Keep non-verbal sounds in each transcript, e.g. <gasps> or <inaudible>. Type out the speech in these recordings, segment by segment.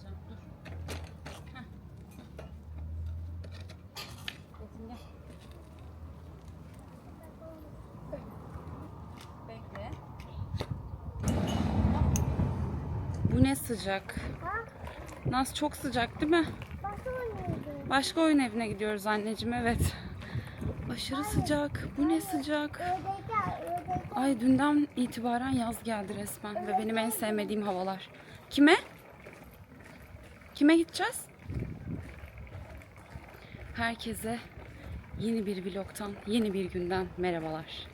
alacağım. Dur. Heh. Bekle. Bu ne sıcak. Naz çok sıcak değil mi? Başka oyun evine gidiyoruz anneciğim evet. Aşırı sıcak. Bu ne sıcak. Ay dünden itibaren yaz geldi resmen ve benim en sevmediğim havalar. Kime? Kime gideceğiz? Herkese yeni bir vlogtan, yeni bir günden merhabalar.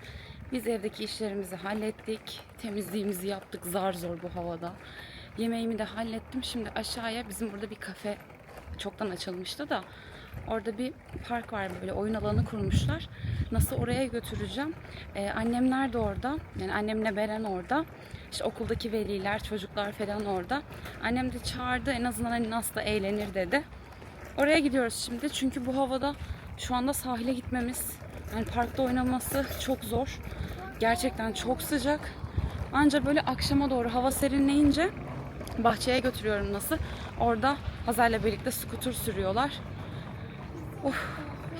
Biz evdeki işlerimizi hallettik. Temizliğimizi yaptık zar zor bu havada. Yemeğimi de hallettim. Şimdi aşağıya bizim burada bir kafe çoktan açılmıştı da orada bir park var böyle oyun alanı kurmuşlar. Nasıl oraya götüreceğim? Ee, annemler de orada. Yani annemle Beren orada. İşte okuldaki veliler, çocuklar falan orada. Annem de çağırdı. En azından hani nasıl da eğlenir dedi. Oraya gidiyoruz şimdi. Çünkü bu havada şu anda sahile gitmemiz, yani parkta oynaması çok zor. Gerçekten çok sıcak. Ancak böyle akşama doğru hava serinleyince bahçeye götürüyorum nasıl. Orada Hazar'la birlikte skuter sürüyorlar. Of,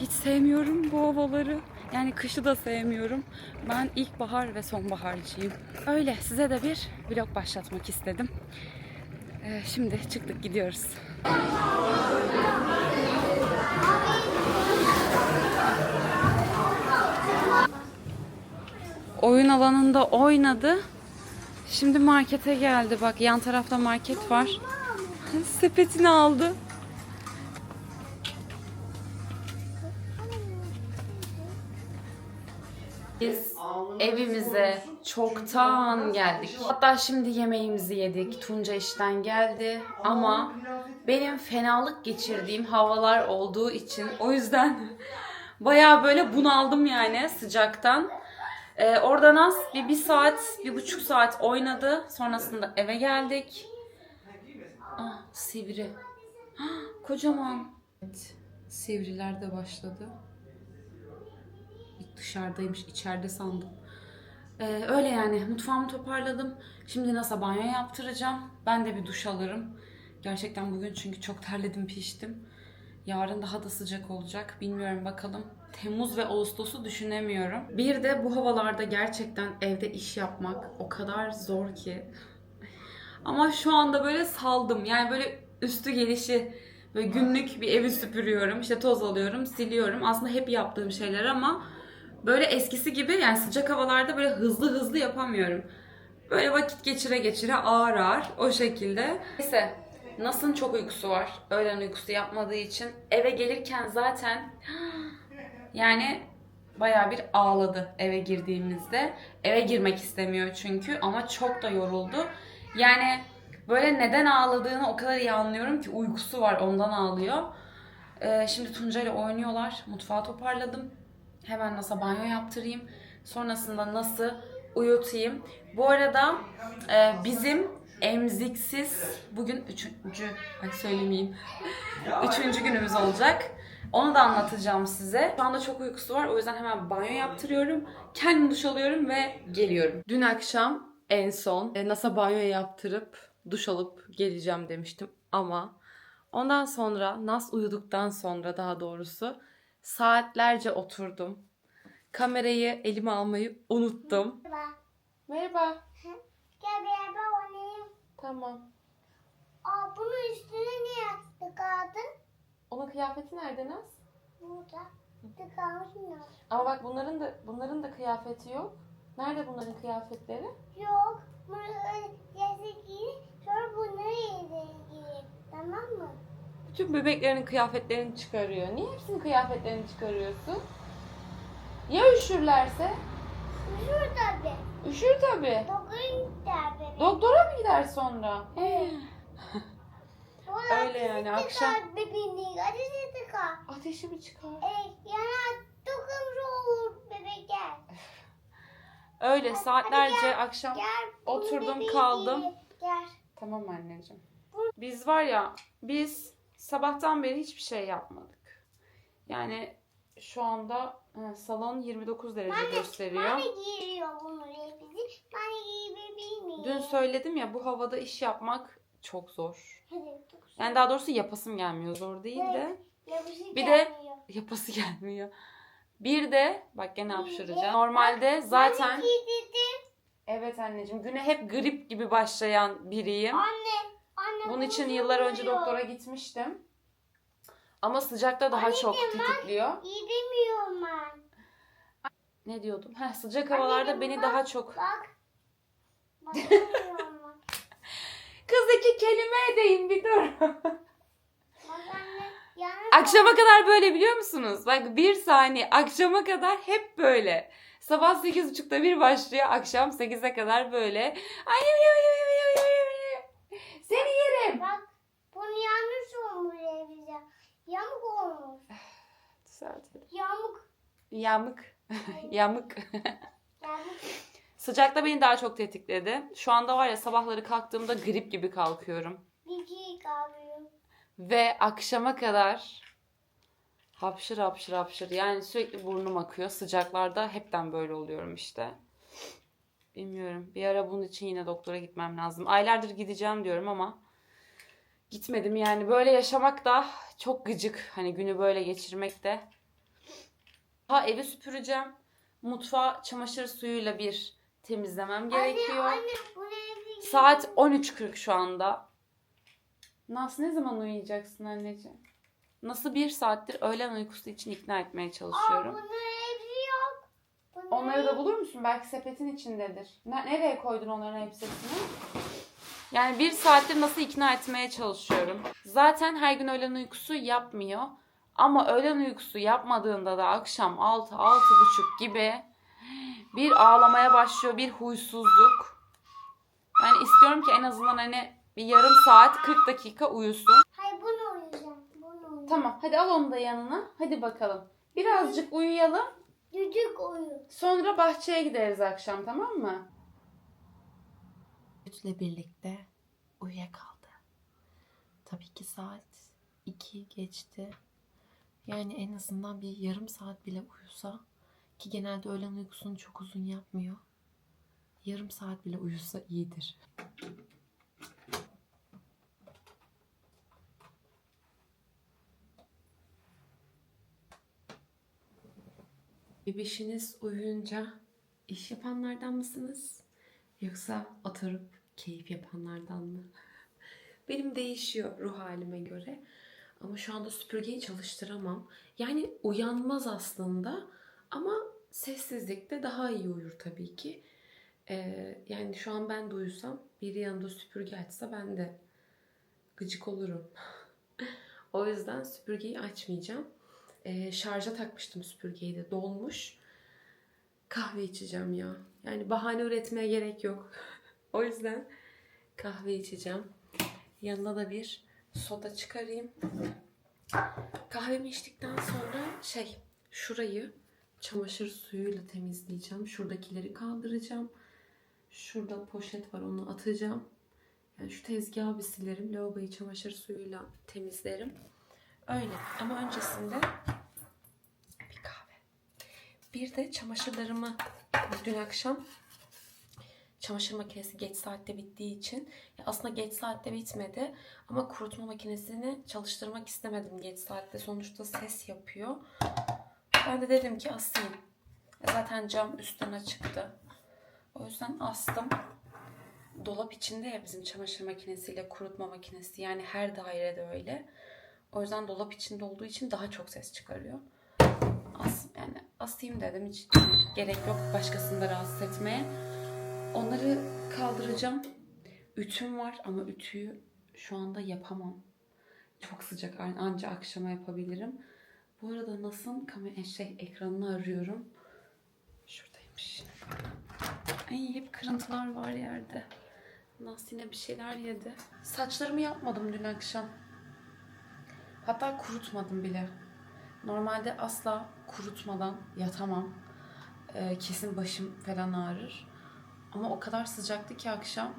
hiç sevmiyorum bu havaları. Yani kışı da sevmiyorum. Ben ilkbahar ve sonbaharcıyım. Öyle size de bir vlog başlatmak istedim. Ee, şimdi çıktık gidiyoruz. Oyun alanında oynadı. Şimdi markete geldi. Bak yan tarafta market var. Sepetini aldı. Biz evimize çoktan geldik. Hatta şimdi yemeğimizi yedik. Tunca işten geldi ama benim fenalık geçirdiğim havalar olduğu için o yüzden <laughs> bayağı böyle bunaldım yani sıcaktan. Ee, oradan az bir, bir saat, bir buçuk saat oynadı. Sonrasında eve geldik. Ah sivri. Ah, <gasps> kocaman. Evet, sivriler de başladı. Dışarıdaymış, içeride sandım. Ee, öyle yani mutfağımı toparladım. Şimdi nasıl banyo yaptıracağım. Ben de bir duş alırım. Gerçekten bugün çünkü çok terledim, piştim. Yarın daha da sıcak olacak. Bilmiyorum bakalım. Temmuz ve Ağustos'u düşünemiyorum. Bir de bu havalarda gerçekten evde iş yapmak o kadar zor ki. Ama şu anda böyle saldım. Yani böyle üstü gelişi böyle günlük bir evi süpürüyorum. İşte toz alıyorum, siliyorum. Aslında hep yaptığım şeyler ama böyle eskisi gibi yani sıcak havalarda böyle hızlı hızlı yapamıyorum. Böyle vakit geçire geçire ağır ağır o şekilde. Neyse Nas'ın çok uykusu var. Öğlen uykusu yapmadığı için. Eve gelirken zaten <gasps> yani bayağı bir ağladı eve girdiğimizde. Eve girmek istemiyor çünkü ama çok da yoruldu. Yani böyle neden ağladığını o kadar iyi anlıyorum ki uykusu var ondan ağlıyor. Ee, şimdi Tunca ile oynuyorlar. Mutfağı toparladım. Hemen Nas'a banyo yaptırayım. Sonrasında Nas'ı uyutayım. Bu arada e, bizim emziksiz bugün üçüncü, ay söylemeyeyim. Üçüncü günümüz olacak. Onu da anlatacağım size. Şu anda çok uykusu var. O yüzden hemen banyo yaptırıyorum. Kendim duş alıyorum ve geliyorum. Dün akşam en son e, NASA banyo yaptırıp duş alıp geleceğim demiştim. Ama ondan sonra Nas uyuduktan sonra daha doğrusu saatlerce oturdum. Kamerayı elime almayı unuttum. Merhaba. Merhaba. Gel beraber oynayalım. Tamam. Aa, bunun üstüne niye tıkadın? Onun kıyafeti nerede Naz? Burada. Tıkamışsın. Ama bak bunların da bunların da kıyafeti yok. Nerede bunların kıyafetleri? Yok. Bunu öyle giyin. Sonra bunları yese giyin. Tamam mı? Bütün bebeklerin kıyafetlerini çıkarıyor. Niye hepsinin kıyafetlerini çıkarıyorsun? Ya üşürlerse? Üşür tabi. Üşür tabi. Dokun tabi. Doktora mı gider sonra? Evet. <laughs> Öyle yani, akşam- ateşe tıka. Ateşi mi çıkar? E, yana dokunmuş olur bebekler. <laughs> Öyle Hadi saatlerce gel, akşam Gel. Oturdum, kaldım. Gel. Tamam anneciğim. Biz var ya biz sabahtan beri hiçbir şey yapmadık. Yani şu anda e, salon 29 derece gösteriyor. Bana giyiriyor bunu bizi. Bana giyebilir miyim? Dün söyledim ya bu havada iş yapmak çok zor. Yani daha doğrusu yapasım gelmiyor. Zor değil de. Bir de-. Yapası gelmiyor. Bir de bak gene hapşıracağım. Normalde zaten evet anneciğim güne hep grip gibi başlayan biriyim. Anne. Bunun için yıllar önce doktora gitmiştim. Ama sıcakta daha çok tetikliyor. Gidemiyorum ben. Ne diyordum? Heh, sıcak havalarda beni daha çok... Bak. <laughs> Bak. Kız iki kelime edeyim bir dur. Akşama kadar böyle biliyor musunuz? Bak bir saniye akşama kadar hep böyle. Sabah 8.30'da bir başlıyor. Akşam 8'e kadar böyle. Ay, ay, ay, ay, ay, ay, ay, ay. Seni yerim. Bak. Bunu yanlış olmuş bize. Yamuk olmuş. Düzeltelim. Yamuk. Yamık. Yamık. <laughs> Yamuk. Sıcakta beni daha çok tetikledi. Şu anda var ya sabahları kalktığımda grip gibi kalkıyorum. Diki kalıyor. Ve akşama kadar hapşır hapşır hapşır. Yani sürekli burnum akıyor. Sıcaklarda hepten böyle oluyorum işte. Bilmiyorum. Bir ara bunun için yine doktora gitmem lazım. Aylardır gideceğim diyorum ama gitmedim yani. Böyle yaşamak da çok gıcık. Hani günü böyle geçirmek de. Ha evi süpüreceğim. Mutfağı çamaşır suyuyla bir temizlemem gerekiyor. Anne, anne bu ne? Saat 13.40 şu anda. Nas ne zaman uyuyacaksın anneciğim? Nasıl bir saattir öğlen uykusu için ikna etmeye Aa, çalışıyorum. bunun evli yok. Bunun Onları da bulur musun? Belki sepetin içindedir. Ne- nereye koydun onların hepsini? Yani bir saattir nasıl ikna etmeye çalışıyorum. Zaten her gün öğlen uykusu yapmıyor. Ama öğlen uykusu yapmadığında da akşam 6 buçuk gibi bir ağlamaya başlıyor, bir huysuzluk. Yani istiyorum ki en azından hani bir yarım saat 40 dakika uyusun. Hayır bunu uyuyacağım. Bunu uyuyacağım. Tamam hadi al onu da yanına. Hadi bakalım. Birazcık uyuyalım. Düdük uyu. Sonra bahçeye gideriz akşam tamam mı? Sütle birlikte uyuyakaldı. Tabii ki saat 2 geçti. Yani en azından bir yarım saat bile uyusa ki genelde öğlen uykusunu çok uzun yapmıyor. Yarım saat bile uyusa iyidir. Bebişiniz uyuyunca iş yapanlardan mısınız? Yoksa oturup keyif yapanlardan mı? <laughs> Benim değişiyor ruh halime göre. Ama şu anda süpürgeyi çalıştıramam. Yani uyanmaz aslında ama sessizlikte daha iyi uyur tabii ki. Ee, yani şu an ben de uyusam biri yanında süpürge açsa ben de gıcık olurum. <laughs> o yüzden süpürgeyi açmayacağım. Ee, şarja takmıştım süpürgeyi de dolmuş. Kahve içeceğim ya. Yani bahane üretmeye gerek yok. <laughs> o yüzden kahve içeceğim. Yanına da bir soda çıkarayım. Kahvemi içtikten sonra şey şurayı çamaşır suyuyla temizleyeceğim. Şuradakileri kaldıracağım. Şurada poşet var onu atacağım. Yani şu tezgahı bir silerim. Lavaboyu çamaşır suyuyla temizlerim. Öyle. Ama öncesinde. Bir de çamaşırlarımı dün akşam çamaşır makinesi geç saatte bittiği için aslında geç saatte bitmedi ama kurutma makinesini çalıştırmak istemedim geç saatte sonuçta ses yapıyor. Ben de dedim ki asayım. E Zaten cam üstten açıktı. O yüzden astım. Dolap içinde ya bizim çamaşır makinesiyle kurutma makinesi yani her dairede öyle. O yüzden dolap içinde olduğu için daha çok ses çıkarıyor. Asayım dedim hiç gerek yok başkasını da rahatsız etmeye. Onları kaldıracağım. Ütüm var ama ütüyü şu anda yapamam. Çok sıcak an- anca akşama yapabilirim. Bu arada nasıl kamera şey ekranını arıyorum. Şuradaymış. Ay hep kırıntılar var yerde. Nas yine bir şeyler yedi. Saçlarımı yapmadım dün akşam. Hatta kurutmadım bile. Normalde asla kurutmadan yatamam. Ee, kesin başım falan ağrır. Ama o kadar sıcaktı ki akşam.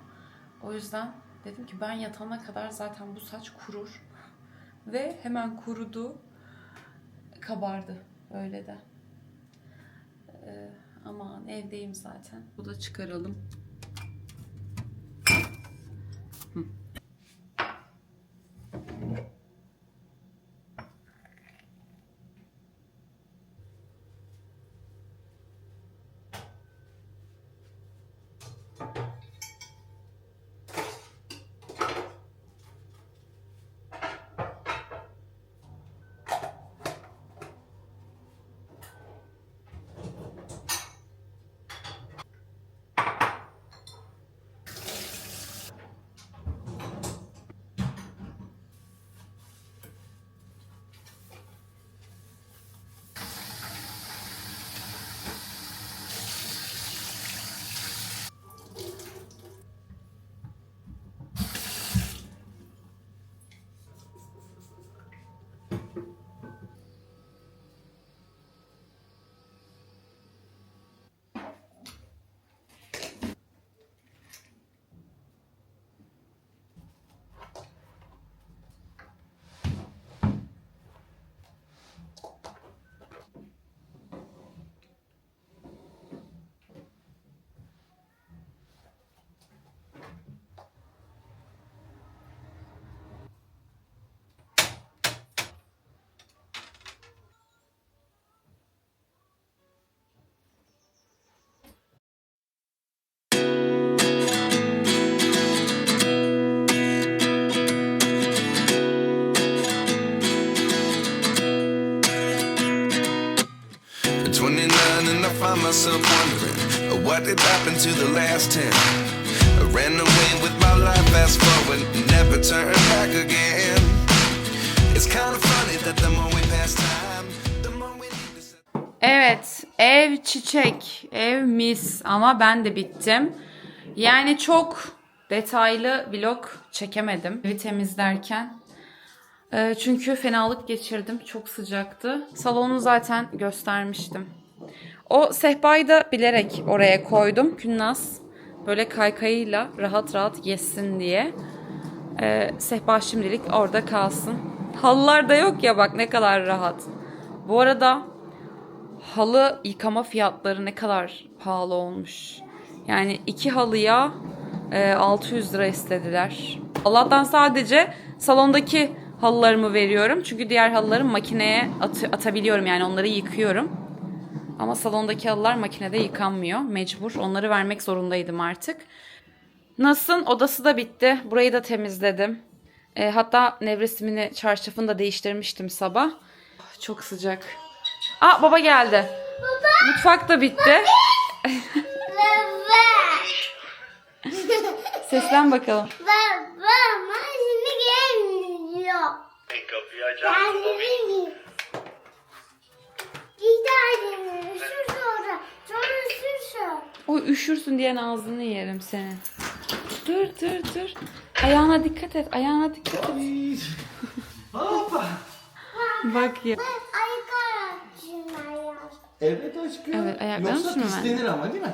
O yüzden dedim ki ben yatana kadar zaten bu saç kurur. <laughs> Ve hemen kurudu. Kabardı. Öyle de. Ee, aman evdeyim zaten. Bu da çıkaralım. Hı. What did happen to the last ten? I ran away with my life, fast forward, never turn back again. It's kind of funny that the more we pass time, Evet, ev çiçek, ev mis ama ben de bittim. Yani çok detaylı vlog çekemedim evi temizlerken. Ee, çünkü fenalık geçirdim, çok sıcaktı. Salonu zaten göstermiştim. O sehpayı da bilerek oraya koydum. Künnaz böyle kaykayıyla rahat rahat yesin diye. Ee, sehpa şimdilik orada kalsın. Halılar da yok ya bak ne kadar rahat. Bu arada halı yıkama fiyatları ne kadar pahalı olmuş. Yani iki halıya e, 600 lira istediler. Allah'tan sadece salondaki halılarımı veriyorum. Çünkü diğer halıları makineye at- atabiliyorum yani onları yıkıyorum. Ama salondaki halılar makinede yıkanmıyor. Mecbur onları vermek zorundaydım artık. Nas'ın odası da bitti. Burayı da temizledim. E, hatta nevresimini, çarşafını da değiştirmiştim sabah. Çok sıcak. Aa baba geldi. Mutfak da bitti. <laughs> Seslen bakalım. Baba, şimdi gelmiyor. Kapıyı açar mısın? Kendini Gidelim. Sür sonra. Sonra sür sonra. O üşürsün diyen ağzını yerim senin. Dur dur dur. Ayağına dikkat et. Ayağına dikkat et. Hoppa. Bak ya. Evet aşkım. Evet, ayaklarını Yoksa sürme ben. pislenir ama değil mi?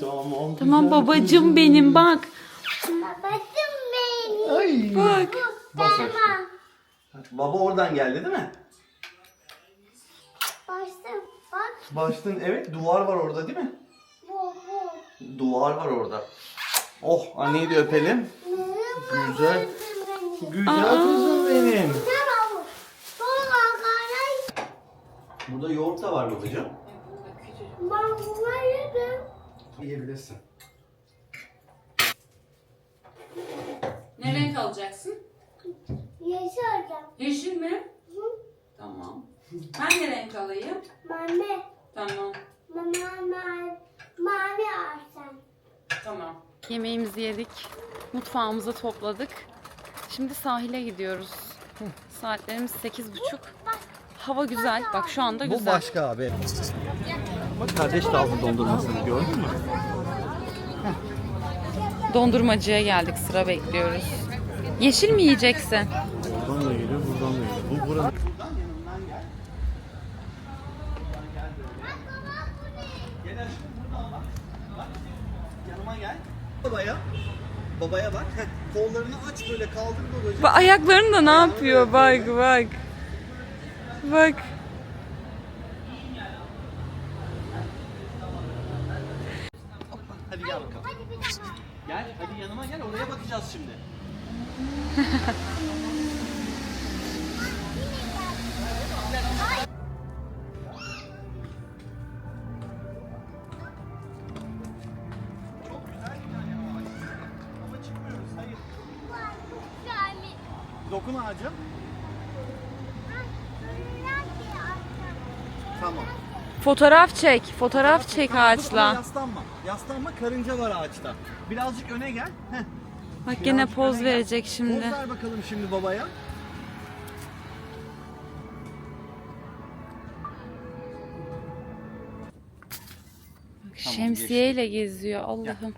Tamam. Tamam. Babacım benim bak. Babacığım benim. Ay. Bak. Bas aşkım. Baba oradan geldi değil mi? Bastım. Bak Baştın evet duvar var orada değil mi? Duvar var orada. Oh anneyi de öpelim. Güzel. Güzel kızım benim. Burada yoğurt da var babacığım. Ben bunu yedim. Yiyebilirsin. Ne renk alacaksın? Yaşardım. Yeşil mi? Tamam. Ben ne renk alayım? Mame. Tamam. Mama mavi. Mavi. Tamam. Yemeğimizi yedik. Mutfağımızı topladık. Şimdi sahile gidiyoruz. Saatlerimiz sekiz buçuk. Hava güzel. Bak şu anda Bu güzel. başka abi. Bak kardeş de aldı dondurmasını gördün mü? Dondurmacıya geldik. Sıra bekliyoruz. Yeşil mi yiyeceksin? Buradan da geliyor, buradan da geliyor. Bu buranın. Gel aşkım buradan bak. Bak. Yanıma gel. Babaya. Babaya bak. Heh, Kollarını aç böyle kaldır babacığım. Bak ayaklarını da ne yapıyor? Bak bak. Bak. Dokun attım. Tamam. Fotoğraf çek. Fotoğraf çek Tamam, dur, ama ağaçla. Yaslanma. Yaslanma karınca var ağaçta. Birazcık öne gel. Heh. Bak gene Birazcık poz öne gel. verecek şimdi. Poz ver bakalım şimdi babaya. Şemsiyeyle geziyor Allah'ım.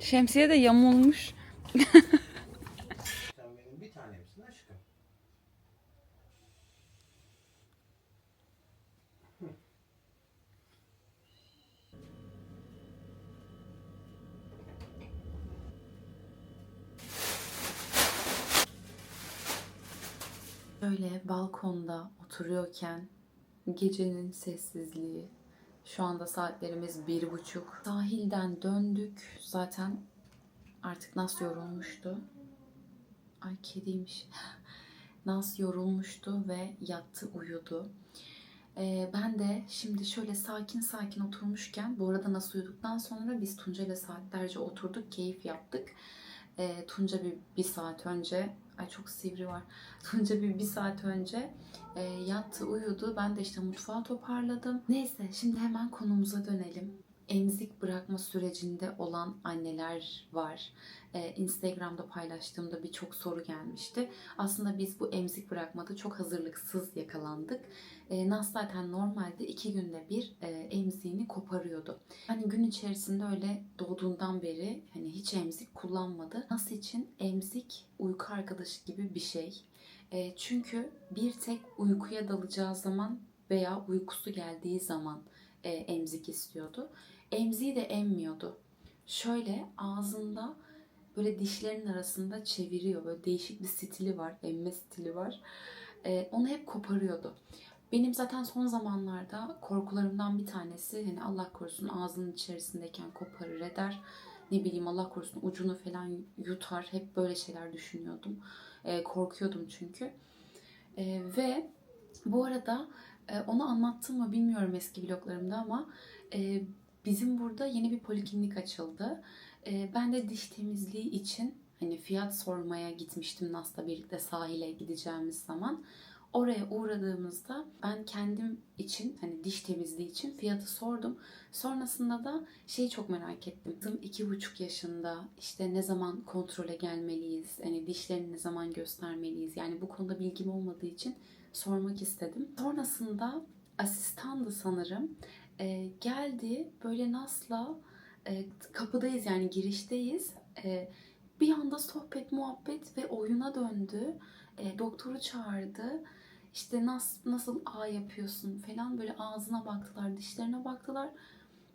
Şemsiye de yamulmuş. <laughs> Sen benim bir tanemsin aşkım. Böyle balkonda oturuyorken gecenin sessizliği. Şu anda saatlerimiz bir buçuk. Sahilden döndük. Zaten artık Nas yorulmuştu. Ay kediymiş. <laughs> Nas yorulmuştu ve yattı uyudu. Ee, ben de şimdi şöyle sakin sakin oturmuşken bu arada Nas uyuduktan sonra biz Tunca ile saatlerce oturduk, keyif yaptık. E, Tunca bir, bir saat önce, ay çok sivri var. <laughs> Tunca bir, bir saat önce e, yattı uyudu. Ben de işte mutfağı toparladım. Neyse şimdi hemen konumuza dönelim. Emzik bırakma sürecinde olan anneler var. Ee, Instagram'da paylaştığımda birçok soru gelmişti. Aslında biz bu emzik bırakmada çok hazırlıksız yakalandık. Ee, Nas zaten normalde iki günde bir e, emziğini koparıyordu. Hani gün içerisinde öyle doğduğundan beri hani hiç emzik kullanmadı. Nas için emzik uyku arkadaşı gibi bir şey. E, çünkü bir tek uykuya dalacağı zaman veya uykusu geldiği zaman e, emzik istiyordu. Emziği de emmiyordu. Şöyle ağzında böyle dişlerin arasında çeviriyor. Böyle değişik bir stili var. Emme stili var. E, onu hep koparıyordu. Benim zaten son zamanlarda korkularımdan bir tanesi hani Allah korusun ağzının içerisindeyken koparır eder. Ne bileyim Allah korusun ucunu falan yutar. Hep böyle şeyler düşünüyordum. E, korkuyordum çünkü. E, ve bu arada e, onu anlattım mı bilmiyorum eski vloglarımda ama e, bizim burada yeni bir poliklinik açıldı. E, ben de diş temizliği için hani fiyat sormaya gitmiştim Nas'la birlikte sahile gideceğimiz zaman. Oraya uğradığımızda ben kendim için hani diş temizliği için fiyatı sordum. Sonrasında da şeyi çok merak ettim. Kızım iki buçuk yaşında işte ne zaman kontrole gelmeliyiz? Hani dişlerini ne zaman göstermeliyiz? Yani bu konuda bilgim olmadığı için sormak istedim. Sonrasında asistandı sanırım. Ee, geldi böyle Nas'la e, kapıdayız yani girişteyiz. E, bir anda sohbet, muhabbet ve oyuna döndü. E, doktoru çağırdı. İşte nas, nasıl A yapıyorsun falan böyle ağzına baktılar, dişlerine baktılar.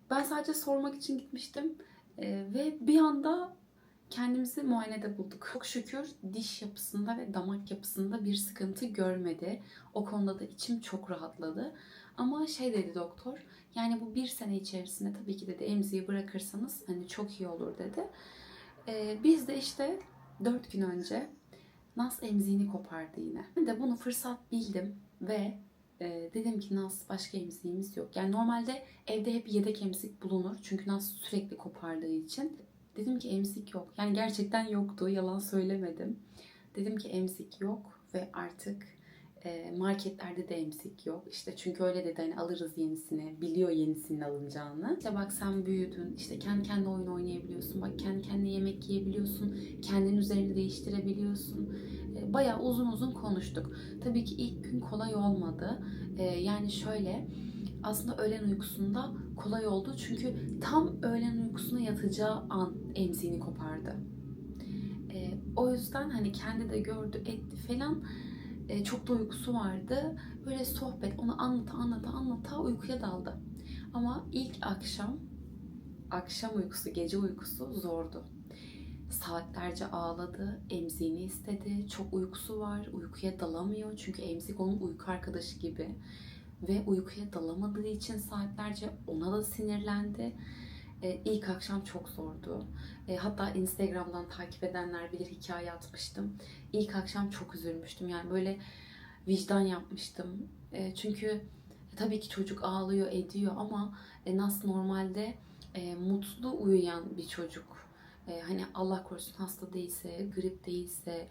Ben sadece sormak için gitmiştim. E, ve bir anda kendimizi muayenede bulduk. Çok şükür diş yapısında ve damak yapısında bir sıkıntı görmedi. O konuda da içim çok rahatladı. Ama şey dedi doktor, yani bu bir sene içerisinde tabii ki dedi emziği bırakırsanız hani çok iyi olur dedi. Ee, biz de işte dört gün önce Nas emziğini kopardı yine. Ben de bunu fırsat bildim ve e, dedim ki Nas başka emziğimiz yok. Yani normalde evde hep yedek emzik bulunur. Çünkü Nas sürekli kopardığı için. Dedim ki emzik yok. Yani gerçekten yoktu. Yalan söylemedim. Dedim ki emzik yok ve artık marketlerde de emzik yok. İşte çünkü öyle dedi hani alırız yenisini. Biliyor yenisinin alınacağını. İşte bak sen büyüdün. İşte kendi kendine oyun oynayabiliyorsun. Bak kendi kendine yemek yiyebiliyorsun. Kendin üzerini değiştirebiliyorsun. E, bayağı uzun uzun konuştuk. Tabii ki ilk gün kolay olmadı. E, yani şöyle aslında öğlen uykusunda kolay oldu. Çünkü tam öğlen uykusuna yatacağı an emziğini kopardı. E, o yüzden hani kendi de gördü etti falan. E, çok da uykusu vardı. Böyle sohbet onu anlata anlata anlata uykuya daldı. Ama ilk akşam akşam uykusu, gece uykusu zordu. Saatlerce ağladı, emziğini istedi. Çok uykusu var, uykuya dalamıyor. Çünkü emzik onun uyku arkadaşı gibi. Ve uykuya dalamadığı için saatlerce ona da sinirlendi. Ee, ilk akşam çok zordu. Ee, hatta Instagram'dan takip edenler bilir hikaye atmıştım. İlk akşam çok üzülmüştüm. Yani böyle vicdan yapmıştım. Ee, çünkü tabii ki çocuk ağlıyor, ediyor ama e, Nas normalde e, mutlu uyuyan bir çocuk. E, hani Allah korusun hasta değilse, grip değilse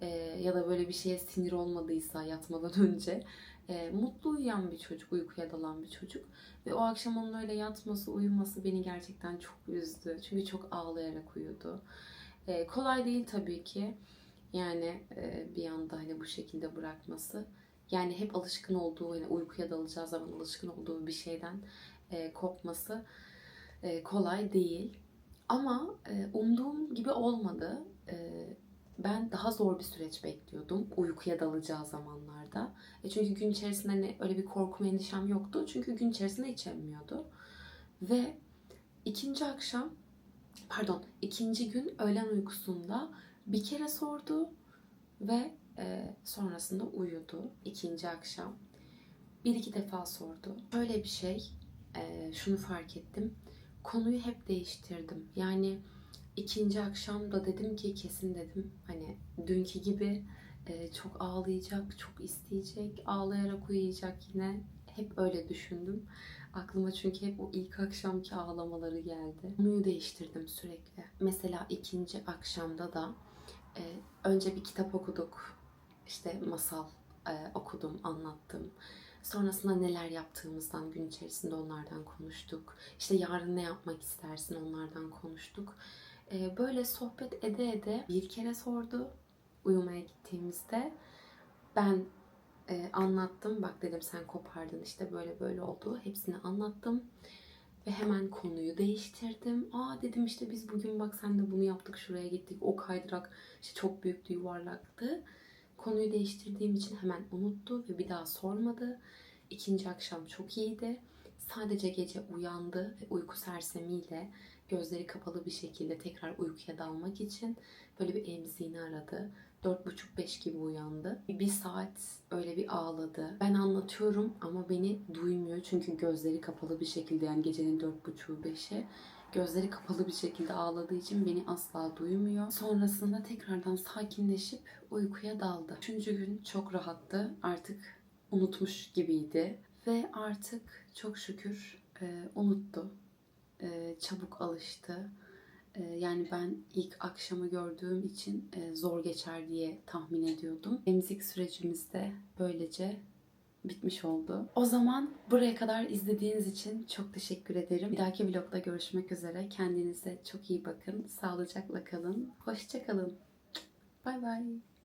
e, ya da böyle bir şeye sinir olmadıysa yatmadan <laughs> önce e, mutlu uyuyan bir çocuk, uykuya dalan bir çocuk. Ve o akşam onun öyle yatması, uyuması beni gerçekten çok üzdü. Çünkü çok ağlayarak uyudu. E, kolay değil tabii ki. Yani e, bir anda hani bu şekilde bırakması. Yani hep alışkın olduğu, hani uykuya dalacağı zaman alışkın olduğu bir şeyden e, kopması e, kolay değil. Ama e, umduğum gibi olmadı. E, ben daha zor bir süreç bekliyordum uykuya dalacağı zamanlarda. E çünkü gün içerisinde hani öyle bir korkum, endişem yoktu. Çünkü gün içerisinde hiç emmiyordu. Ve ikinci akşam, pardon ikinci gün öğlen uykusunda bir kere sordu ve e, sonrasında uyudu ikinci akşam. Bir iki defa sordu. Böyle bir şey, e, şunu fark ettim. Konuyu hep değiştirdim. Yani ikinci akşam da dedim ki kesin dedim hani dünkü gibi e, çok ağlayacak, çok isteyecek, ağlayarak uyuyacak yine Hep öyle düşündüm. Aklıma çünkü hep o ilk akşamki ağlamaları geldi. Konuyu değiştirdim sürekli. Mesela ikinci akşamda da e, önce bir kitap okuduk. İşte masal e, okudum, anlattım. Sonrasında neler yaptığımızdan gün içerisinde onlardan konuştuk. İşte yarın ne yapmak istersin onlardan konuştuk. E, böyle sohbet ede ede bir kere sordu uyumaya gittiğimizde. Ben e, anlattım. Bak dedim sen kopardın işte böyle böyle oldu. Hepsini anlattım. Ve hemen konuyu değiştirdim. Aa dedim işte biz bugün bak sen de bunu yaptık şuraya gittik. O kaydırak işte çok büyüktü yuvarlaktı. Konuyu değiştirdiğim için hemen unuttu ve bir daha sormadı. İkinci akşam çok iyiydi. Sadece gece uyandı ve uyku sersemiyle gözleri kapalı bir şekilde tekrar uykuya dalmak için böyle bir emziğini aradı. Dört buçuk beş gibi uyandı. Bir saat öyle bir ağladı. Ben anlatıyorum ama beni duymuyor çünkü gözleri kapalı bir şekilde yani gecenin dört buçuğu beşe gözleri kapalı bir şekilde ağladığı için beni asla duymuyor. Sonrasında tekrardan sakinleşip uykuya daldı. Üçüncü gün çok rahattı. Artık unutmuş gibiydi. Ve artık çok şükür e, unuttu. E, çabuk alıştı. E, yani ben ilk akşamı gördüğüm için e, zor geçer diye tahmin ediyordum. Emzik sürecimiz de böylece bitmiş oldu. O zaman buraya kadar izlediğiniz için çok teşekkür ederim. Bir dahaki vlogda görüşmek üzere. Kendinize çok iyi bakın. Sağlıcakla kalın. Hoşça kalın. Bay bay.